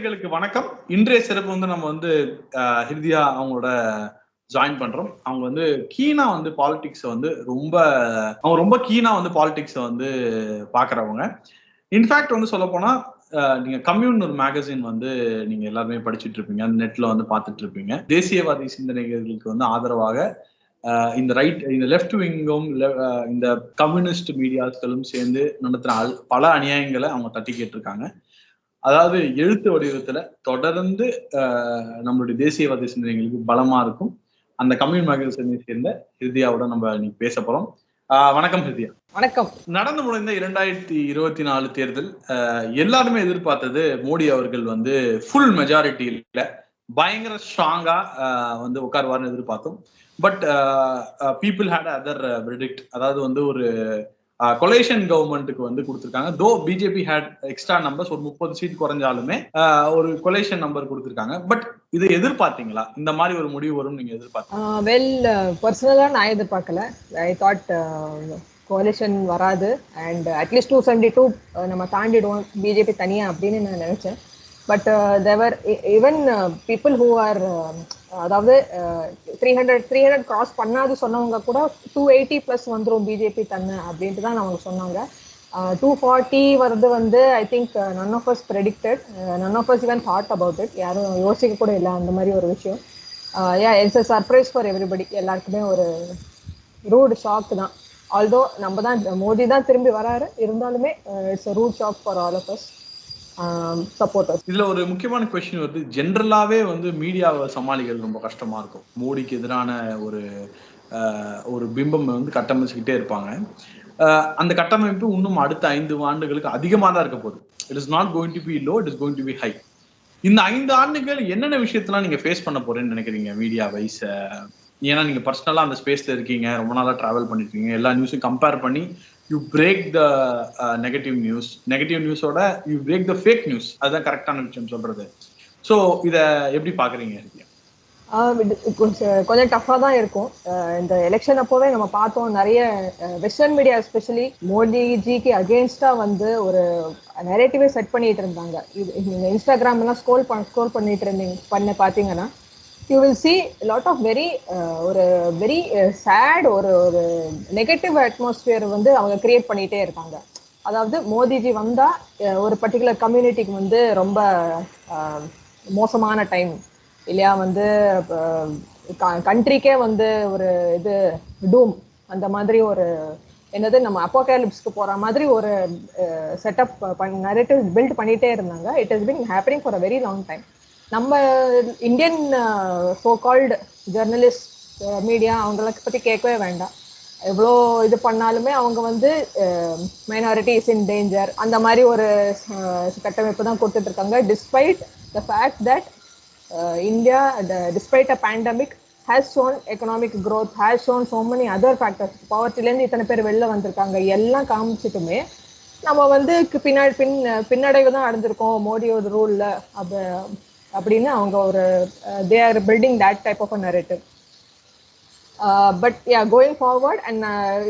நேயர்களுக்கு வணக்கம். இன்றைய சிறப்பு வந்து நம்ம வந்து ஹிருதியா அவங்களோட ஜாயின் பண்றோம். அவங்க வந்து கீனா வந்து பாலிடிக்ஸ் வந்து ரொம்ப அவங்க ரொம்ப கீனா வந்து பாலிடிக்ஸ் வந்து பாக்குறவங்க. இன்ஃபேக்ட் வந்து சொல்ல போனா நீங்க கம்யூன் ஒரு மேகசின் வந்து நீங்க எல்லாருமே படிச்சுட்டு இருப்பீங்க. அந்த நெட்ல வந்து பார்த்துட்டு இருப்பீங்க. தேசியவாதி சிந்தனைகளுக்கு வந்து ஆதரவாக இந்த ரைட் இந்த லெஃப்ட் விங்கும் இந்த கம்யூனிஸ்ட் மீடியாக்களும் சேர்ந்து நடத்துற அல்- பல அநியாயங்களை அவங்க தட்டி கேட்டிருக்காங்க. அதாவது எழுத்து வடிவத்துல தொடர்ந்து நம்மளுடைய தேசியவாத சிந்தனைகளுக்கு பலமா இருக்கும். அந்த கம்யூன் மேகசினை சேர்ந்த ஹிருதியாவோட நம்ம இன்னைக்கு பேச போறோம். வணக்கம் ஹிருதியா. வணக்கம். நடந்து முடிந்த இரண்டாயிரத்தி இருபத்தி நாலு தேர்தல் எல்லாருமே எதிர்பார்த்தது மோடி அவர்கள் வந்து ஃபுல் மெஜாரிட்டியில பயங்கர ஸ்ட்ராங்கா வந்து உட்காருவார்னு எதிர்பார்த்தோம். But people had other predict அதாவது வந்து ஒரு கொலேஷன் கவர்மெண்ட்டுக்கு வந்து கொடுத்துருக்காங்க. தோ பிஜேபி ஹேட் எக்ஸ்ட்ரா நம்பர்ஸ் ஒரு முப்பது சீட் குறைஞ்சாலுமே ஒரு கொலேஷன் நம்பர் கொடுத்துருக்காங்க. பட் இதை எதிர்பார்த்தீங்களா? இந்த மாதிரி ஒரு முடிவு வரும் நீங்க எதிர்பார்த்தீங்க வெல் பர்சனலா நான் எதிர்பார்க்கல. ஐ தாட் கோலிஷன் வராது. And at least two seventy two நம்ம தாண்டிடுவோம் பிஜேபி தனியாக அப்படின்னு நான் நினச்சேன். But there even people who are அதாவது three hundred three hundred cross பண்ணாது சொன்னவங்க கூட டூ எயிட்டி ப்ளஸ் வந்துடும் பிஜேபி தன்னை அப்படின்ட்டு தான் அவங்க சொன்னாங்க. டூ ஃபார்ட்டி வருது வந்து I think none of us predicted none of us even thought about it யாரும் யோசிக்க கூட இல்லை அந்த மாதிரி ஒரு விஷயம். Yeah it's a surprise for everybody எல்லாருக்குமே ஒரு ரூட் ஷாக் தான். ஆல்தோ நம்ம தான் மோடி தான் திரும்பி வராரு. இருந்தாலுமே it's a rude shock for all of us supporters இதுல ஒரு முக்கியமான கொஸ்டின் வருது. ஜென்ரலாவே வந்து மீடியாவை சமாளிக்கிறது ரொம்ப கஷ்டமா இருக்கும். மோடிக்கு எதிரான ஒரு ஆஹ், ஒரு பிம்பம் வந்து கட்டமைச்சுக்கிட்டே இருப்பாங்க. ஆஹ், அந்த கட்டமைப்பு இன்னும் அடுத்த ஐந்து ஆண்டுகளுக்கு அதிகமாக தான் இருக்க போகுது. It is not going to be low it is going to be high இந்த ஐந்து ஆண்டுகள் என்னென்ன விஷயத்தெல்லாம் நீங்க ஃபேஸ் பண்ண போறேன்னு நினைக்கிறீங்க? மீடியா வைஸ் ஏன்னா நீங்க பர்சனலா அந்த ஸ்பேஸ்ல இருக்கீங்க ரொம்ப நாளா டிராவல் பண்ணிருக்கீங்க எல்லா நியூஸும் கம்பேர் பண்ணி you break the negative news negative நியூஸோட you break the fake news அதுதான் கரெக்டான விஷயம் சொல்றது. ஸோ இதை எப்படி பாக்குறீங்க கொஞ்சம் கொஞ்சம் டஃப்பாக தான் இருக்கும். இந்த எலெக்ஷன் அப்போவே நம்ம பார்த்தோம் நிறைய வெஸ்டர்ன் மீடியா எஸ்பெஷலி மோடிஜிக்கு அகேன்ஸ்டாக வந்து ஒரு நெரேட்டிவே செட் பண்ணிட்டு இருந்தாங்க. இது நீங்கள் இன்ஸ்டாகிராம்லாம் ஸ்கோல் பண்ண ஸ்கோல் பண்ணிட்டு இருந்தீங்க பண்ண பார்த்தீங்கன்னா you will see lot of very ஒரு வெரி சேட் uh, ஒரு ஒரு நெகட்டிவ் அட்மாஸ்பியர் வந்து அவங்க கிரியேட் பண்ணிகிட்டே இருக்காங்க. அதாவது மோடிஜி வந்தால் ஒரு பர்டிகுலர் கம்யூனிட்டிக்கு வந்து ரொம்ப மோசமான டைம் இல்லையா வந்து கண்ட்ரிக்கே வந்து ஒரு இது டூம் அந்த மாதிரி ஒரு என்னது நம்ம அப்போகாலிப்ஸ்க்கு போற மாதிரி ஒரு செட்டப் நரேட்டிவ் பில்ட் பண்ணிட்டே இருந்தாங்க. It is been happening for a very long time நம்ம Indian so called journalist media அவங்கள பற்றி கேட்கவே வேண்டாம். எவ்வளோ இது பண்ணாலுமே அவங்க வந்து மைனாரிட்டி இஸ் இன் டேஞ்சர் அந்த மாதிரி ஒரு uh, கட்டமைப்பு தான் கொடுத்துட்ருக்காங்க. Despite the fact that India despite a pandemic has shown economic growth has shown so many other factors பவர்ட்டிலேருந்து இத்தனை பேர் வெளில வந்திருக்காங்க. எல்லாம் காமிச்சிட்டுமே நம்ம வந்து பின்னாடி பின் பின்னடைவு தான் அடைஞ்சிருக்கோம். மோடியோட ரூலில் அப்போ அப்படின்னு அவங்க ஒரு they are building that type of a narrative but yeah going forward and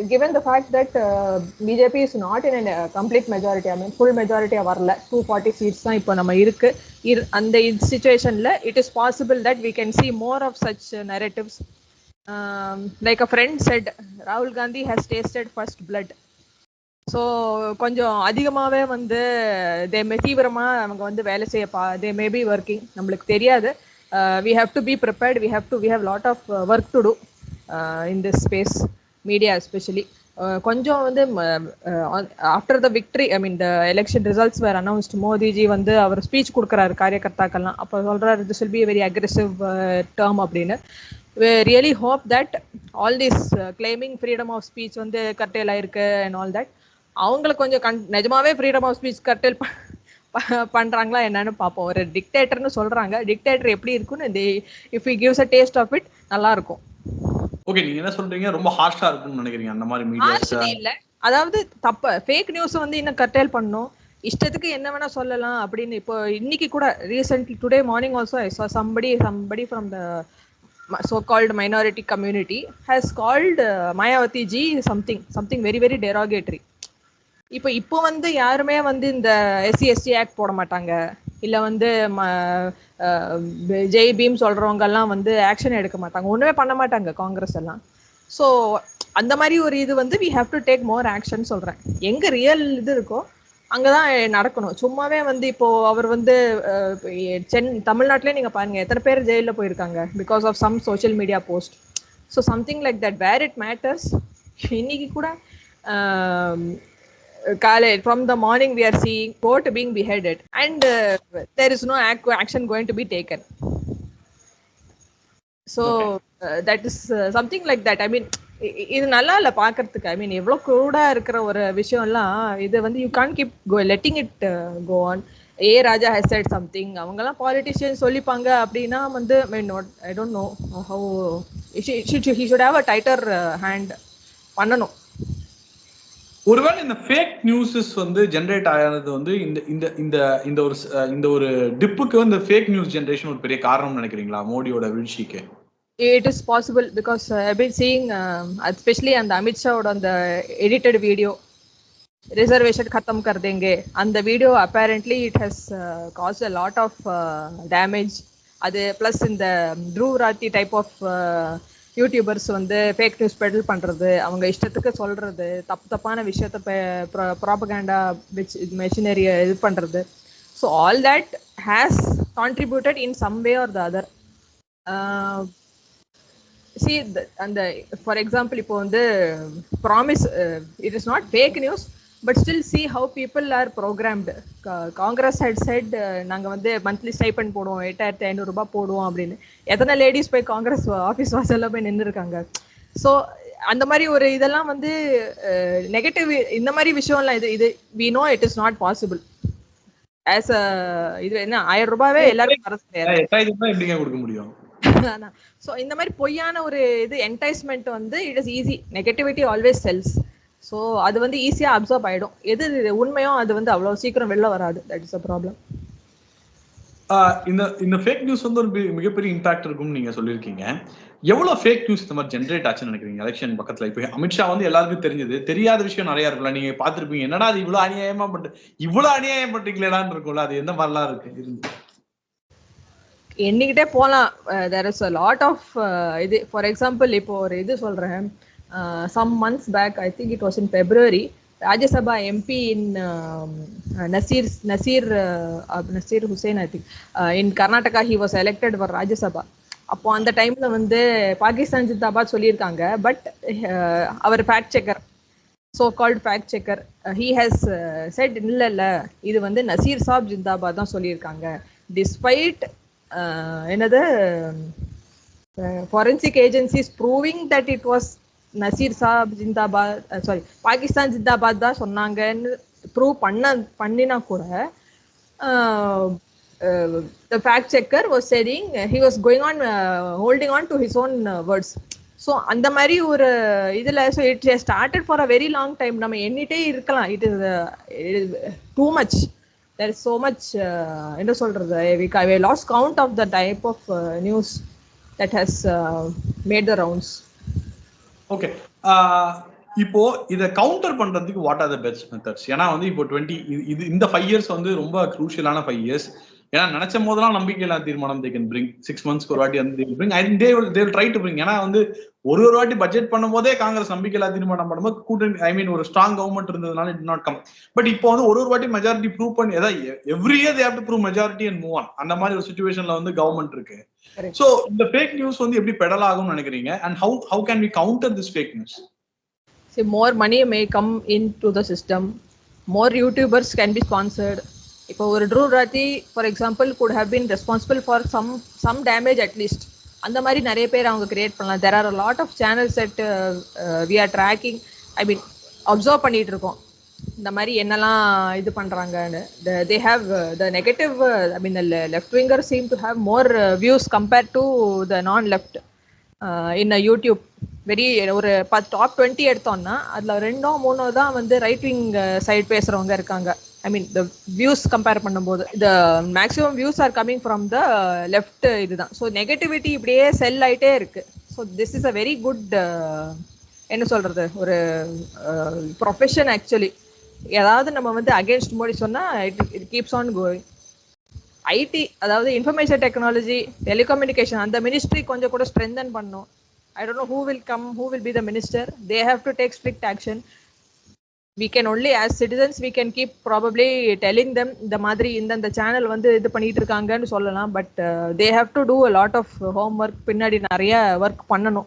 given the fact that BJP is not in and complete majority I mean full மெஜாரிட்டியாக வரல டூ ஃபார்ட்டி சீட்ஸ் தான் இப்போ நம்ம இருக்கு இரு அந்த சுச்சுவேஷனில் it is possible that we can see more of such narratives like a friend said ராகுல் Gandhi has tasted first blood so கொஞ்சம் அதிகமாகவே வந்து தே மே தீவிரமாக அவங்க வந்து வேலை செய்ய பா தே மே பி ஒர்க்கிங் நம்மளுக்கு தெரியாது. We have to be prepared we have to we have lot of work to do in this space media especially கொஞ்சம் வந்து after the victory I mean the election results were announced Modiji வந்து அவர் speech கொடுக்குறாரு காரியகர்த்தாக்கள்லாம். அப்போ சொல்கிறாரு this will be very aggressive term அப்படின்னு. Really hope that all this claiming freedom of speech வந்து கர்டேல் ஆயிருக்கு அண்ட் ஆல் தட் அவங்களுக்கு கொஞ்சம் கண் நிஜமாவே ஃப்ரீடம் ஆஃப் ஸ்பீச் கர்டேல் பண்றாங்களா என்னன்னு பார்ப்போம் ஒரு டிக்டேட்டர்னு சொல்றாங்க. டிக்டேட்டர் எப்படி இருக்குன்னு if you gives a taste of it நல்லா இருக்கும் ஓகே நீங்க என்ன சொல்றீங்க? ரொம்ப ஹார்ஷா இருக்குன்னு நினைக்கிறீங்க அந்த மாதிரி மீடியாஸ் இல்ல. அதாவது தப்பு ஃபேக் நியூஸ் வந்து இன்னும் கர்டேல் பண்ணும். இஷ்டத்துக்கு என்ன வேணா சொல்லலாம் அப்படின்னு இப்போ இன்னைக்கு கூட recently today morning also I saw somebody somebody from the so called minority community has called uh, mayawati ji something something very very derogatory. இப்போ இப்போ வந்து யாருமே வந்து இந்த எஸ்சி எஸ்டி ஆக்ட் போட மாட்டாங்க. இல்லை வந்து ஜெய் பீம் சொல்றவங்க எல்லாம் வந்து ஆக்ஷன் எடுக்க மாட்டாங்க. ஒன்றுமே பண்ண மாட்டாங்க காங்கிரஸ் எல்லாம். ஸோ அந்த மாதிரி ஒரு இது வந்து we have to take more action சொல்றேன். எங்க ரியல் இது இருக்கோ அங்கதான் நடக்கணும். சும்மாவே வந்து இப்போ அவர் வந்து சென் தமிழ்நாட்டிலே நீங்க பாருங்க எத்தனை பேர் ஜெயிலில் போயிருக்காங்க because of some social media post so something like that where it matters இன்னைக்கு கூட காலை from the morning we are seeing court being beheaded and there is no action going to be taken so that is something like that I mean இது நல்லா இல்ல பாக்குறதுக்கு ஐ மீன் எவ்வளவு க்ரூடா இருக்கிற ஒரு விஷயம்லாம் இது வந்து you can't keep go letting it go on A Raja has said something அவங்கெல்லாம் பாலிட்டிஷியன் சொல்லிப்பாங்க அப்படின்னா வந்து I not I don't know how he should have a tighter hand பண்ணணும். ஒருவேளை இந்த ஃபேக் நியூஸஸ் வந்து ஜென்ரேட் ஆகிறது வந்து இந்த இந்த இந்த இந்த ஒரு இந்த ஒரு டிப்புக்கு வந்து ஃபேக் நியூஸ் ஜென்ரேஷன் ஒரு பெரிய காரணம் நினைக்கிறீங்களா மோடியோட வீழ்ச்சிக்கு it is possible because been seeing especially அந்த அமித்ஷாவோட அந்த எடிட்டட் வீடியோ ரிசர்வேஷன் கத்தம் கர்தேங்கே அந்த video apparently it has caused a lot of damage அது ப்ளஸ் இந்த Dhruv Rathee type of YouTubers வந்து ஃபேக் நியூஸ் பெடல் பண்ணுறது அவங்க இஷ்டத்துக்கு சொல்கிறது தப்பு தப்பான விஷயத்த ப்ராபகேண்டா விச் மெஷினரியை இது பண்ணுறது so all that has contributed in some way or the other see அந்த ஃபார் எக்ஸாம்பிள் இப்போ வந்து promise it is not fake news but still see how people are programmed Congress had said நாங்கள் வந்து monthly stipend போடுவோம் எட்டாயிரத்தி ஐநூறுரூபா போடுவோம் அப்படின்னு. எத்தனை லேடிஸ் போய் காங்கிரஸ் ஆஃபீஸ் வாசலில் போய் நின்றுருக்காங்க ஸோ அந்த மாதிரி ஒரு இதெல்லாம் வந்து நெகட்டிவ் இந்த மாதிரி விஷயம்லாம் இது இது we know it is not possible as a இது என்ன ஆயிரம் ரூபாவே எல்லாருக்கும் வர கொடுக்க முடியும்? ஸோ இந்த மாதிரி பொய்யான ஒரு இது என்டைஸ்மெண்ட் வந்து it is easy negativity always sells so அது வந்து ஈஸியாக அப்சர்வ் ஆகிடும் எது உண்மையோ அது வந்து அவ்வளோ சீக்கிரம் வெளில வராது. தட் இஸ் அ ப்ராப்ளம் இந்த இந்த ஃபேக் நியூஸ் வந்து ஒரு மிகப்பெரிய இம்பாக்ட் இருக்கும்னு நீங்க சொல்லியிருக்கீங்க. எவ்வளவு ஃபேக் நியூஸ் இந்த மாதிரி ஜென்ரேட் ஆச்சுன்னு நினைக்கிறீங்க? எலெக்ஷன் பக்கத்துல. இப்போ அமித்ஷா வந்து எல்லாருக்கும் தெரிஞ்சது. தெரியாத விஷயம் நிறைய இருக்குல்ல நீங்க பாத்துருப்பீங்க என்னடா அது இவ்வளவு அநியாயமா பட்டு இவ்வளவு அநியாயம் பண்றீங்களேடான்னு இருக்கும்ல. அது எந்த மாதிரிலாம் இருக்கு? இருந்து. எண்ணிக்கிட்டே போகலாம் there is a lot of இது ஃபார் எக்ஸாம்பிள் இப்போ ஒரு இது some months back I think it was in February Rajya Sabha MP in Nasir Nasir Nasir Hussain I think in Karnataka he was elected for Rajya Sabha அப்போ அந்த டைம்ல வந்து பாகிஸ்தான் ஜிந்தாபாத் சொல்லியிருக்காங்க but our fact checker so called fact checker he has said இல்லை இல்லை இது வந்து நசீர் சாப் ஜிந்தாபாத் தான் சொல்லியிருக்காங்க. டிஸ்பைட் என்னது forensic agencies proving that it was Naseer saab zindabad sorry Pakistan zindabad தான் சொன்னாங்கன்னு ப்ரூவ் பண்ண பண்ணினா கூட the fact checker was sharing he was going on holding on to his own words so அந்த மாதிரி ஒரு இதில் so it started for a very long time நம்ம எண்ணிட்டே இருக்கலாம். It is too much there is so much என்ன சொல்கிறது we lost count of the type of news that has made the rounds okay இப்போ இதை கவுண்டர் பண்றதுக்கு what are the best methods ஏன்னா வந்து இப்போ டுவெண்ட்டி இது இந்த ஃபைவ் இயர்ஸ் வந்து ரொம்ப க்ரூஷியலான ஃபைவ் இயர்ஸ் ஏன்னா நினைச்ச போதெல்லாம் நம்பிக்கையில்லா தீர்மானம் தே கேன் பிரிங் சிக்ஸ் மந்த்ஸ்க்கு ஒரு வாட்டி வந்து bring I they they try to bring ஏன்னா வந்து ஒரு ஒரு வாட்டி பட்ஜெட் பண்ணும்போதே காங்கிரஸ் நம்பிக்கையில்லா தீர்மானம் பண்ணும்போது கூட்டணி ஐ மீன் ஒரு ஸ்ட்ராங் கவர்மெண்ட் இருந்ததுனால இட் நாட் கம் பட் இப்போ வந்து ஒரு ஒரு வாட்டி மெஜாரிட்டி ப்ரூவ் பண்ணி ஏதாவது every year they have to prove majority and move on அந்த மாதிரி ஒரு சுச்சுவேஷன்ல வந்து கவர்மெண்ட் இருக்கு. சோ இந்த ஃபேக் நியூஸ் வந்து எப்படி பெடல் ஆகும்னு நினைக்கிறீங்க? And how how can we counter this fake news See, more money may come into the system. More YouTubers can be sponsored. இப்போ ஒரு Dhruv Rathee for example could have been responsible for some some damage at least அந்த மாதிரி நிறைய பேர் அவங்க create பண்ணலாம். There are a lot of channels that we are tracking I mean observe பண்ணிட்டு இருக்கோம். இந்த மாதிரி என்னெல்லாம் இது பண்றாங்கன்னு. They have the negative I mean left winger seem to have more views compare to the non left in YouTube very ஒரு பத்து top twenty எடுத்தோம்னா அதில் ரெண்டோ மூணோ தான் வந்து ரைட் விங் சைட் பேசுகிறவங்க இருக்காங்க. ஐ மீன் த வியூஸ் கம்பேர் பண்ணும்போது the maximum views are coming from the left இதுதான். ஸோ நெகட்டிவிட்டி இப்படியே செல் ஆகிட்டே இருக்கு. So this is a very good என்ன சொல்றது? ஒரு ப்ரொஃபஷன் ஆக்சுவலி ஏதாவது நம்ம வந்து அகேன்ஸ்ட் மோடி சொன்னால் it it keeps on going IT அதாவது இன்ஃபர்மேஷன் டெக்னாலஜி டெலிகம்யூனிகேஷன் அந்த மினிஸ்ட்ரி கொஞ்சம் கூட ஸ்ட்ரென்தன் பண்ணும். I don't know who will come who will be the minister they have to take strict action we can only as citizens we can keep probably telling them இந்த மாதிரி இந்தந்த channel வந்து இது பண்ணிட்டு இருக்காங்கன்னு சொல்லலாம். But they have to do a lot of homework பின்னாடி நிறைய ஒர்க் பண்ணணும்.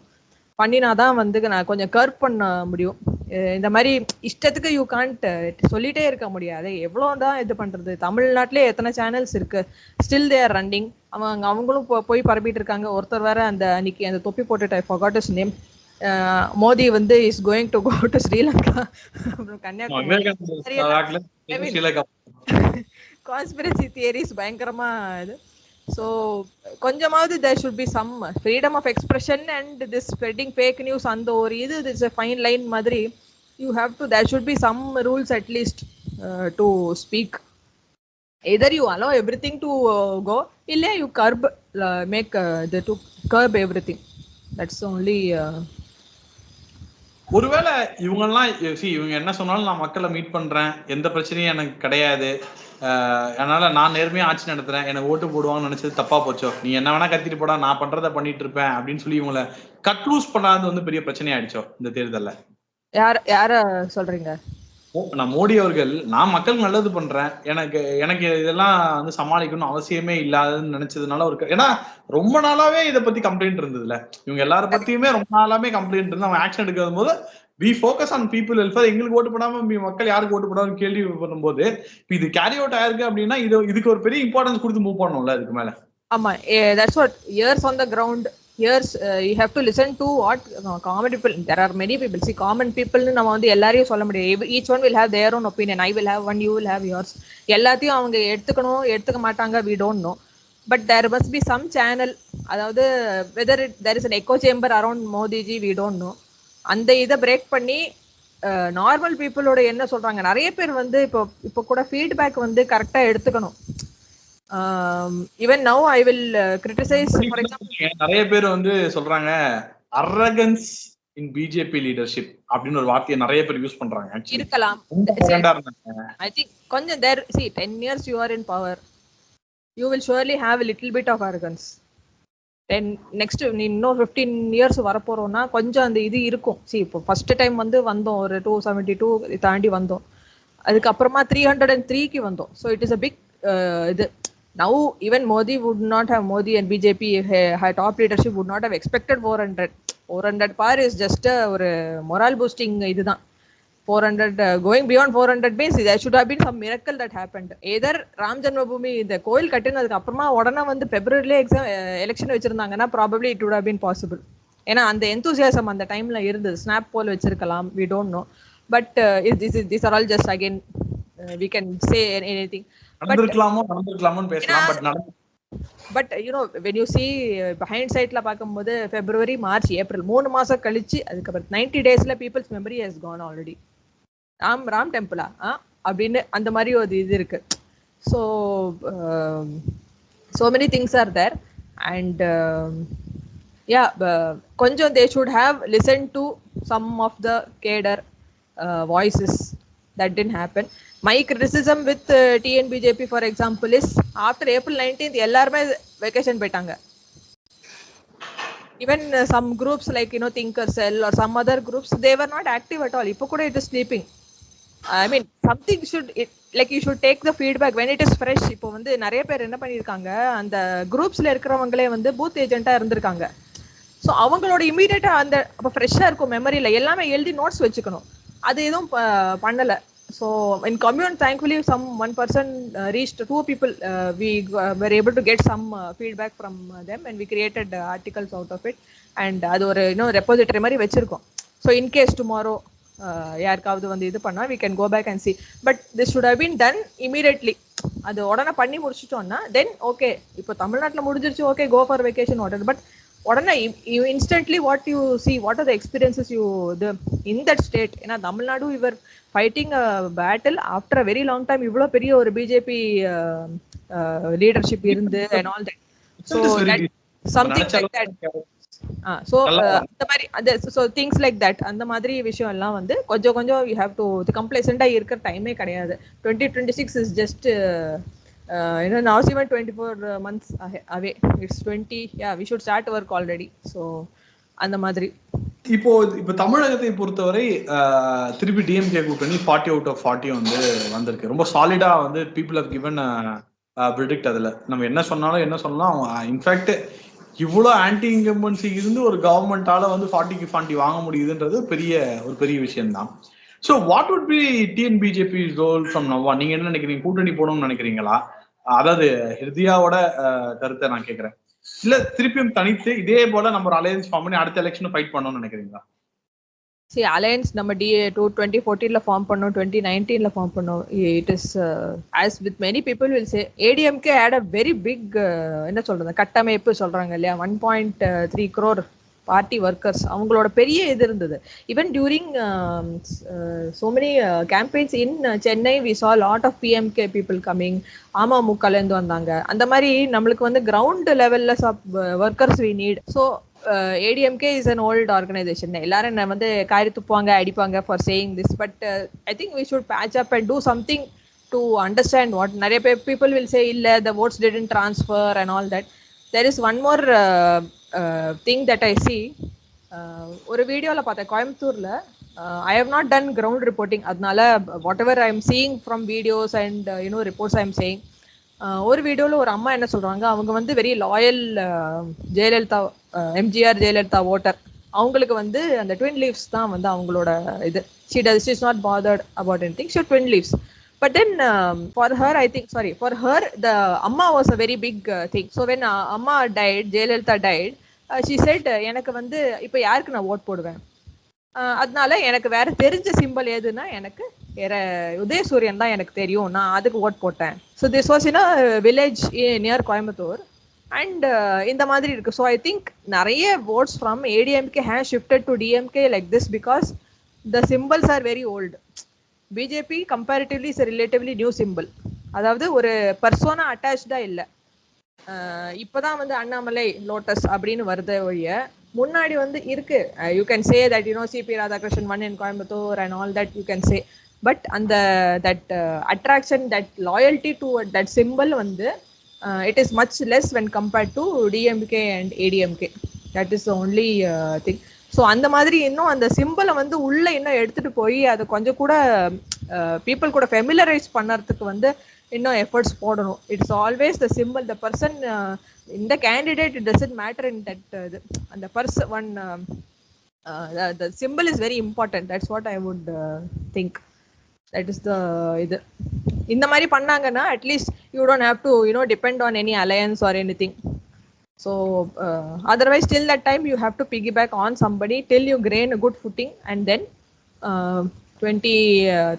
பண்ணினாதான் வந்து நான் கொஞ்சம் கர்ப் பண்ண முடியும். இந்த மாதிரி இஷ்டத்துக்கு யூ கான்ட் uh, சொல்லிட்டே இருக்க முடியாது. எவ்வளோ தான் இது பண்ணுறது தமிழ்நாட்டிலே எத்தனை சேனல்ஸ் இருக்கு? ஸ்டில் தேர் ரன்னிங் அவங்க அவங்களும் போ- போய் பரப்பிட்டு இருக்காங்க ஒருத்தர் வேற அந்த அன்னைக்கு அந்த தொப்பி போட்டுட்டு ஐ நேம் மோடி வந்து is going to go to Sri Lanka. அப்புறம் கன்னியாகுமரி. கான்ஸ்பிரசி தியரிஸ் பயங்கரமா இது. ஸோ கொஞ்சமாவது there should be some freedom of expression and this spreading fake news அந்த ஒரு இது திஸ் ஃபைன் லைன் மாதிரி you have to there should be some rules at least to speak either you allow everything to go இல்லை you curb make the to curb everything that's only ஒருவேளை இவங்கெல்லாம் C இவங்க என்ன சொன்னாலும் நான் மக்களை meet பண்றேன். எந்த பிரச்சனையும் எனக்கு கிடையாது. ஆஹ் அதனால நான் நேர்மையா ஆட்சி நடத்துறேன். எனக்கு ஓட்டு போடுவாங்கன்னு நினைச்சது தப்பா போச்சோ? நீ என்ன வேணா கத்திட்டு போடா நான் பண்றத பண்ணிட்டு இருப்பேன் அப்படின்னு சொல்லி இவங்களை கட் லூஸ் பண்ணாதது வந்து பெரிய பிரச்சனை ஆயிடுச்சோ இந்த தேர்தல்ல? யார் யார சொல்றீங்க? நான் மோடி அவர்கள் நான் மக்களுக்கு நல்லது பண்றேன். எனக்கு எனக்கு இதெல்லாம் வந்து சமாளிக்கணும் அவசியமே இல்லாதுன்னு நினைச்சதுனால ஒரு ஏன்னா ரொம்ப நாளாவே இத பத்தி கம்ப்ளைண்ட் இருந்ததுல இவங்க எல்லார பத்தியுமே ரொம்ப நாளாவே கம்ப்ளைண்ட் இருந்து அவன் ஆக்ஷன் எடுக்கும் போது we focus on people welfare எங்களுக்கு ஓட்டு போடாம மக்கள் யாருக்கு ஓட்டு போடாம கேள்வி பண்ணும்போது இது கேரி அவுட் ஆயிருக்கு அப்படின்னா இது இதுக்கு ஒரு பெரிய இம்பார்ட்டன்ஸ் கொடுத்து மூவ் பண்ணணும்ல இதுக்கு மேல. ஆமா that's what ears on the ground ears you have to listen to what common people there are many people see common பீப்புள்னு நம்ம வந்து எல்லாரையும் சொல்ல முடியாது. Each one will have their own opinion I will have one you will have yours. எல்லாத்தையும் அவங்க எடுத்துக்கணும் எடுத்துக்க மாட்டாங்க we don't know but there must be some channel அதாவது whether it there is an echo chamber around Modiji we don't know அந்த இதை break பண்ணி uh, normal பீப்புளோட என்ன சொல்றாங்க? நிறைய பேர் வந்து இப்போ இப்போ கூட ஃபீட்பேக் வந்து கரெக்டாக எடுத்துக்கணும். Even now I will criticise for example நிறைய பேர் வந்து சொல்றாங்க அரகன்ஸ் இன் பிஜேபி லீடர்ஷிப் அப்படின்னு ஒரு வார்த்தையை நிறைய பேர் யூஸ் பண்றாங்க. இருக்கலாம். ஐ திங்க் கொஞ்சம் there see ten years you are in power you will surely have little bit of arrogance ten next நீ இன்னும் ஃபிஃப்டீன் இயர்ஸ் வரப்போறோம்னா கொஞ்சம் அந்த இது இருக்கும். சி இப்போ ஃபர்ஸ்ட் டைம் வந்து வந்தோம் ஒரு டூ செவன்டி டூ தாண்டி வந்தோம். அதுக்கப்புறமா த்ரீ ஹண்ட்ரட் அண்ட் த்ரீக்கு வந்தோம். So it is a big இது. Now even Modi would not have Modi and BJP top leadership would not have expected four hundred four hundred bar is just ஒரு morale boosting இதுதான். Four hundred going beyond four hundred means there should have been some miracle that happened. Either Ram Janmabhoomi இந்த கோயில் கட்டினதுக்கு அப்புறமா உடனே வந்து பிப்ரவரிலே exam election வச்சிருந்தாங்கன்னா probably it would have been possible ஏன்னா அந்த எந்தூசியாசம் அந்த டைம்ல இருந்தது. ஸ்னாப் போல் வச்சிருக்கலாம். We don't know but is this is this are all just again we can say anything நடந்திருக்கலாமோ நடந்திருக்கலாமோன்னு பேசலாம் பட் நடந்து but you know when you see hind சைட்ல பார்க்கும்போது பிப்ரவரி மார்ச் ஏப்ரல் மூணு மாசம் கழிச்சு அதுக்கப்புறம் நைன்டி டேஸ்ல people's memory has gone already Ram Ram டெம்பிளா ஆ? அப்படின்னு அந்த மாதிரி ஒரு இது இருக்கு. So so many things are there and yeah கொஞ்சம் they should have listen to some of the cadre voices that tend happen my criticism with TN BJP for example is after April nineteenth எல்லாருமே vacation போயிட்டாங்க. Even some groups like you know thinker cell or some other groups they were not active at all இப்போ கூட it is sleeping I mean something should like you should take the feedback when it is fresh இப்போ வந்து நிறைய பேர் என்ன பண்ணியிருக்காங்க அந்த குரூப்ஸ்ல இருக்கிறவங்களே வந்து பூத் ஏஜென்ட்டா இருந்திருக்காங்க. ஸோ அவங்களோட இமீடியட்டாக அந்த அப்போ ஃப்ரெஷ்ஷாக இருக்கும் மெமரியில எல்லாமே எழுதி நோட்ஸ் வச்சுக்கணும். அது எதுவும் ப- பண்ணல. So in commune thankfully some one person reach to people we were able to get some feedback from them and we created articles out of it and அது ஒரு இன்னும் ரெப்போசிட்டரி மாதிரி வச்சிருக்கோம். ஸோ இன்கேஸ் டுமாரோ யாருக்காவது வந்து இது பண்ணால் we can go back and see but this should have been done immediately அது உடனே பண்ணி முடிச்சிட்டோம்னா தென் ஓகே இப்போ தமிழ்நாட்டில் முடிஞ்சிருச்சு ஓகே கோ ஃபார் வெக்கேஷன் ஓட்டல் பட் உடனே instantly what you see what are the experiences you இது இன் தட் ஸ்டேட் ஏன்னா Tamil Nadu ever fighting battle after a very long time இவ்வளோ பெரிய ஒரு பிஜேபி லீடர்ஷிப் இருந்து and all that so something like that so அந்த மாதிரி அந்த so things like that அந்த மாதிரி விஷயம் எல்லாம் வந்து கொஞ்சம் கொஞ்சம் யூ ஹேவ் டு கம்ப்ளசண்டாக இருக்கிற டைமே கிடையாது. Twenty twenty six is just Uh, you know now even 24 uh, months ahe- away. It's 20 yeah we should start work already. So அந்த மாதிரி. இப்போ இப்போ தமிழகத்தை பொறுத்தவரை uh, திருப்பி டிஎம்கே கூட்டணி ஃபார்ட்டி அவுட் ஆஃப் ஃபார்ட்டி வந்து வந்திருக்கு. ரொம்ப சாலிடா வந்து பீப்புள் ஹவ் கிவன் ப்ரிடிக்ட் அதில். நம்ம என்ன சொன்னாலும் என்ன சொன்னாலும் இன்ஃபேக்ட் uh, இவ்வளோ ஆன்டி இன்கம்பன்சி இருந்து ஒரு கவர்மெண்டால வந்து ஃபார்ட்டிக்கு ஃபார்ட்டி வாங்க முடியுதுன்றது பெரிய ஒரு பெரிய விஷயம்தான். So what would be TN BJP role from நவா நீங்க என்ன நினைக்கிறீங்க? கூட்டணி போகணும்னு நினைக்கிறீங்களா? அதாவது ஹிருதியாவோட கருத்தை நான் கேட்கிறேன் இல்ல திருப்பியும் தனித்து இதே போல நம்ம ஒரு அலையன்ஸ் ஃபார்ம் பண்ணி அடுத்த எலெக்ஷன் ஃபைட் பண்ணணும்னு நினைக்கிறீங்களா? சரி அலையன்ஸ் நம்ம டி டூ டுவெண்ட்டி ஃபோர்டீன்ல ஃபார்ம் பண்ணோம் டுவெண்ட்டி நைன்டீன்ல ஃபார்ம் பண்ணோம். It is as with many people will say ADMK had a very big என்ன சொல்றது? கட்டமைப்பு சொல்றாங்க இல்லையா? One point three crore party workers அவங்களோட பெரிய இது இருந்தது. Even during so many campaigns in Chennai we saw lot of PMK people coming அமமுகலேருந்து வந்தாங்க. அந்த மாதிரி நம்மளுக்கு வந்து கிரவுண்ட் லெவலில் workers we need so ADMK is an old organisation எல்லாரும் என்ன வந்து காரி துப்புவாங்க அடிப்பாங்க for saying this but I think we should patch up and do something to understand what நிறைய பேர் பீப்புள் வில் சே இல்லை the votes didn't transfer and all that there is one more thing that I see ஒரு வீடியோவில் பார்த்தேன் கோயம்புத்தூரில் I have not done ground reporting அதனால whatever I am seeing from videos and you know reports I am saying ஒரு வீடியோவில் ஒரு அம்மா என்ன சொல்கிறாங்க அவங்க வந்து very loyal Jayalalithaa MGR Jayalalithaa voter அவங்களுக்கு வந்து அந்த ட்வின் லீவ்ஸ் தான் வந்து அவங்களோட இது. She does is not bothered about anything show twin leaves but then for her I think sorry for her the Amma was a very big thing so when Amma died Jayalalithaa died Uh, she said uh, எனக்கு வந்து இப்போ யாருக்கு நான் vote போடுவேன்? Uh, அதனால எனக்கு வேற தெரிஞ்ச சிம்பிள் எதுன்னா எனக்கு வேற உதயசூரியன் தான் எனக்கு தெரியும். நான் அதுக்கு ஓட் போட்டேன். So this was in village near Coimbatore and இந்த மாதிரி இருக்கு. ஸோ ஐ திங்க் நிறைய votes from ADMK has shifted to DMK like this because the symbols are very old BJP comparatively is relatively new symbol அதாவது ஒரு persona அட்டாச்சா இல்லை. இப்போதான் வந்து Annamalai lotus அப்படின்னு வருது ஒழிய முன்னாடி வந்து இருக்கு. You can say that you know CP Radhakrishnan one in Coimbatore and all that you can say but அந்த that attraction that loyalty to that symbol வந்து it is much less when compared to DMK and ADMK that is only thing so அந்த மாதிரி இன்னும் அந்த சிம்பிளை வந்து உள்ள இன்னும் எடுத்துட்டு போய் அதை கொஞ்சம் கூட uh, பீப்புள் கூட ஃபெமிலரைஸ் பண்ணுறதுக்கு வந்து இன்னும் எஃபர்ட்ஸ் போடணும். It's always the symbol the person இந்த candidate it doesn't matter in that இது அந்த person one the symbol is very important that's what I would think that is the இது. இந்த மாதிரி பண்ணாங்கன்னா at least you don't have to you know depend on any alliance or anything so otherwise till that time you have to piggyback on somebody till you gain good footing and then twenty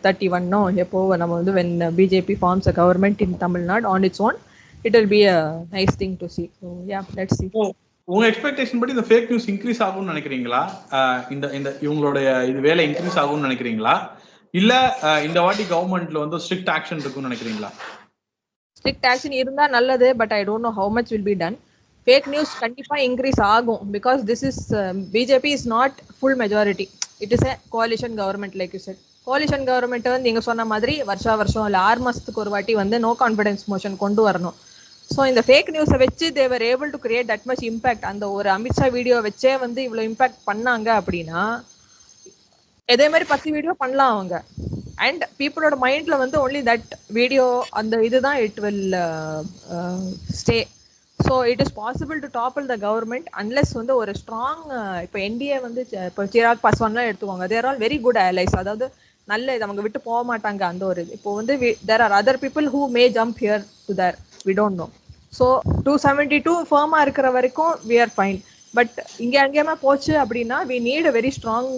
thirty ஒன்னோ எப்போ நம்ம வந்து when BJP forms a government in Tamil Nadu on its own it will be a nice thing to see yeah let's see உங்க expectation படி இந்த fake news increase ஆகும்னு நினைக்கிறீங்களா? இந்த இந்த இவங்களுடைய இது வேலை இன்க்ரீஸ் ஆகும்னு நினைக்கிறீங்களா? இல்ல இந்த வாட்டி கவர்மெண்ட்ல வந்து ஸ்ட்ரிக்ட் ஆக்ஷன் இருக்கும்னு நினைக்கிறீங்களா? ஸ்ட்ரிக்ட் ஆக்ஷன் இருந்தா நல்லது but I don't know how much will be done fake news கண்டிப்பா இன்க்ரீஸ் ஆகும் because this is BJP is not full majority it is a coalition government like you said coalition government வந்து நீங்க சொன்ன மாதிரி வருஷா வருஷம் இல்லை ஆறு மாசத்துக்கு ஒரு வாட்டி வந்து நோ கான்ஃபிடன்ஸ் மோஷன் கொண்டு வரணும். ஸோ இந்த ஃபேக் நியூஸை வச்சு they were able to create that much impact அந்த ஒரு அமித்ஷா வீடியோ வச்சே வந்து இவ்வளோ இம்பாக்ட் பண்ணாங்க அப்படின்னா இதே மாதிரி பத்து வீடியோ பண்ணலாம் அவங்க. அண்ட் பீப்புளோட மைண்டில் வந்து ஒன்லி தட் வீடியோ அந்த இதுதான் it will stay so it is possible to topple the government unless வந்து ஒரு ஸ்ட்ராங் இப்போ என்டிஏ வந்து இப்போ சிராக் பாஸ்வான்லாம் எடுத்துவாங்க there all very good allies அதாவது நல்ல இது அவங்க விட்டு போக மாட்டாங்க அந்த ஒரு இது. இப்போ வந்து there are other people who may jump here to there we don't know so two seventy two ஃபேர்மாக இருக்கிற வரைக்கும் வி ஆர் ஃபைன் பட் இங்கே அங்கேயுமே போச்சு அப்படின்னா we need a very strong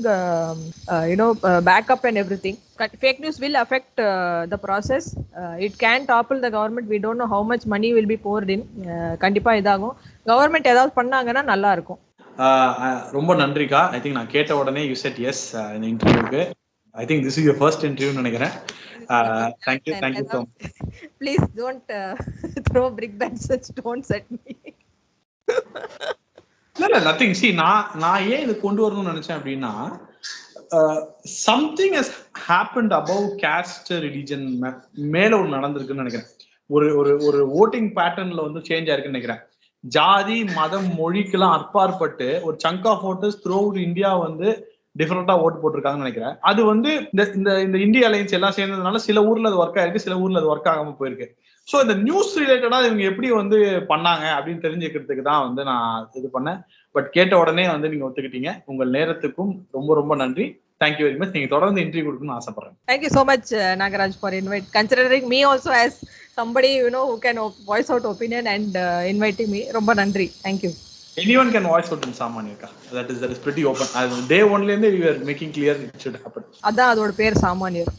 you know backup and everything fake news will affect the process it can topple the government we don't know how much money will be poured in கண்டிப்பாக இதாகும். Government ஏதாவது பண்ணாங்கன்னா நல்லா இருக்கும். ரொம்ப நன்றிக்கா. I think நான் கேட்ட உடனே யூ செட் எஸ் இந்த இன்டர்வியூக்கு I think this is your first interview நினைக்கிறேன். Thank you thank you so please don't throw brickbats stones at me இல்ல நத்திங் சி நான் நான் ஏன் இது கொண்டு வரணும்னு நினைச்சேன் அப்படின்னா something has happened above caste religion மேல ஒன்று நடந்திருக்குன்னு நினைக்கிறேன். ஒரு ஒரு ஒரு ஓட்டிங் பேட்டர்ன்ல வந்து சேஞ்ச் ஆயிருக்குன்னு நினைக்கிறேன். ஜாதி மதம் மொழிக்கெல்லாம் அற்பாற்பட்டு ஒரு chunk of voters through India வந்து டிஃப்ரெண்டா ஓட்டு போட்டிருக்காங்கன்னு நினைக்கிறேன். அது வந்து இந்த இந்த இந்த இந்திய அலையன்ஸ் எல்லாம் சேர்ந்ததுனால சில ஊர்ல அது ஒர்க் ஆயிருக்கு சில ஊர்ல அது ஒர்க் ஆகாம போயிருக்கு. ஸோ இந்த நியூஸ் ரிலேட்டடா இவங்க எப்படி வந்து பண்ணாங்க அப்படின்னு தெரிஞ்சுக்கிறதுக்கு தான் வந்து நான் இது பண்ணேன் பட் கேட்ட உடனே வந்து நீங்க ஒத்துக்கிட்டீங்க உங்கள் நேரத்துக்கும் ரொம்ப ரொம்ப நன்றி தேங்க்யூ வெரி மச் நீங்க தொடர்ந்து இன்டர்வியூ கொடுக்கணும்னு ஆசைப்படுறேன் uh, Nagaraj, for invite considering me also as somebody you know who can op- voice out opinion and uh, inviting me. Romba nandri. Thank you. anyone can voice out in சாமானியக்கா is that is pretty open அது டே ஒன்ல இருந்து we were making clear it should happen அதான் அதோட பேர் சாமானியர்